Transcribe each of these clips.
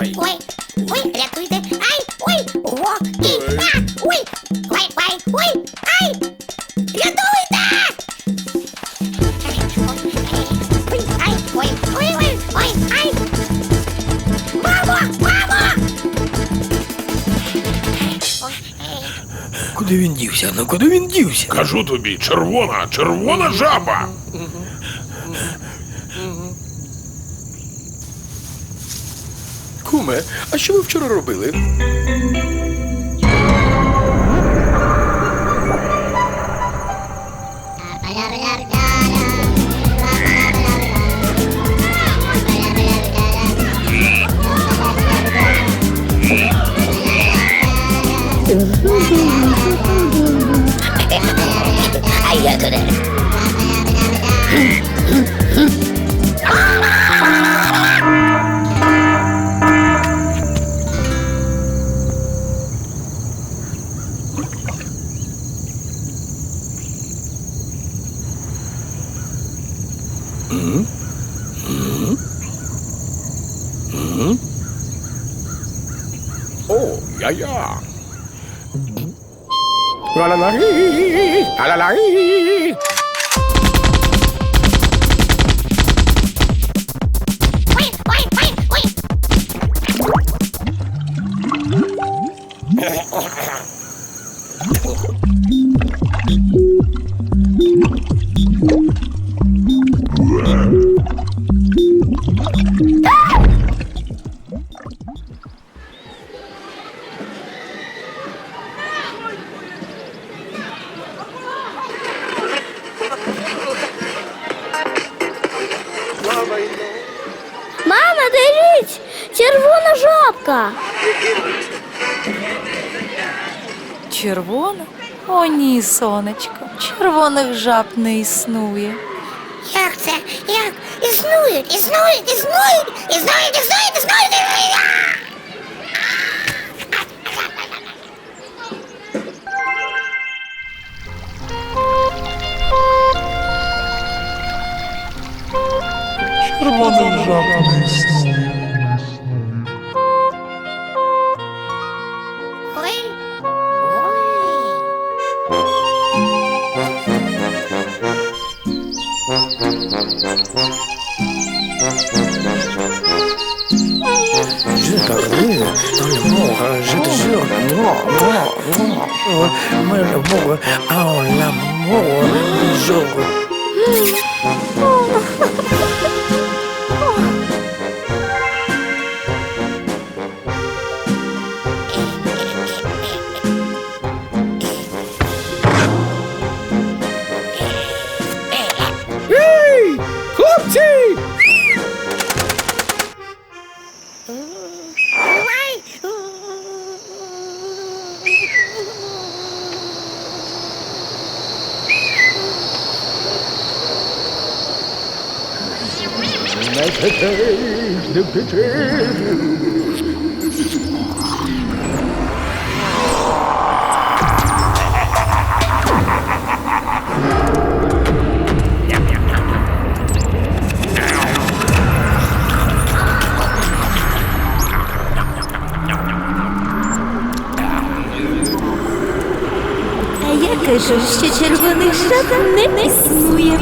ой, ой, ой, рятуйте, ай, ой, о, і, а, ой, ой, ой, ой, ай, рятуйте! Ой, ай, ой, ой, ой, ой, ай, мамо, мамо! Куди він дівся? Ну куди він дівся? Кажу тобі, червона, червона жаба. Куме, а що ви вчора робили? Ай, я туди. О, я-я. Ла-ла-ла-ї, ла-ла-ла-ї. Ой, Червона жабка. Червона? О, ні, сонечко. Червоних жаб не існує. Як це? Як? Існують, існують, існують, існують, існують, існують. Червоних жаб не існує. Je t'arrive dans le monde, je te jure, non, non, non. Mais l'amour, oh А я кажу, що червоних жаб не існує.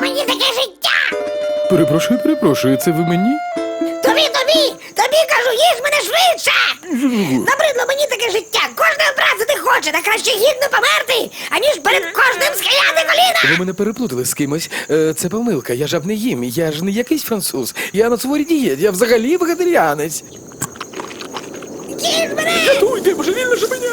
Мені таке життя! Перепрошую, перепрошую, це ви мені? Тобі, тобі, тобі кажу, їж мене швидше! Набридло мені таке життя! Кожного працювати хоче, та краще гідно померти, аніж перед кожним схиляти коліна! Ви мене переплутали з кимось. Е, Це помилка, я жаб не їм, я ж не якийсь француз. Я на суворій дієті, я взагалі вегетаріанець. Їж мене! Рятуйте, божевільне жабеня!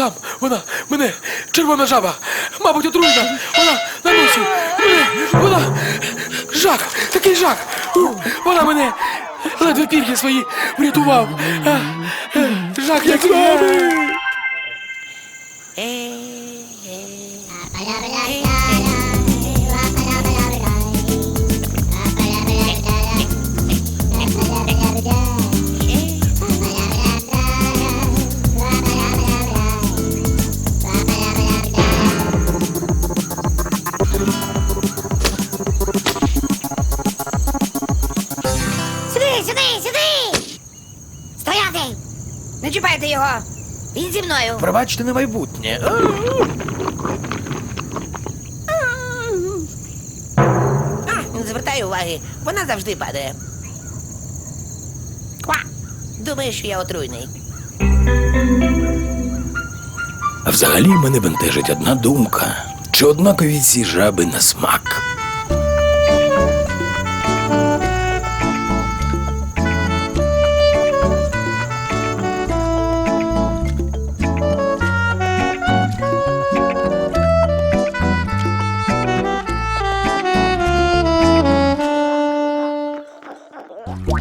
Там вона, мене, червона жаба, мабуть, отруйна. Вона на носі. Мене, вона. Жах, такий жах. Вона мене ледве пір'я свої врятував. Жах який. Сюди, Не чіпайте його! Він зі мною! Пробачте на майбутнє. А, не звертай уваги, вона завжди падає. Ква! Думаю, що я отруйний. А взагалі мене бентежить одна думка. Чи однакові ці жаби на смак? What?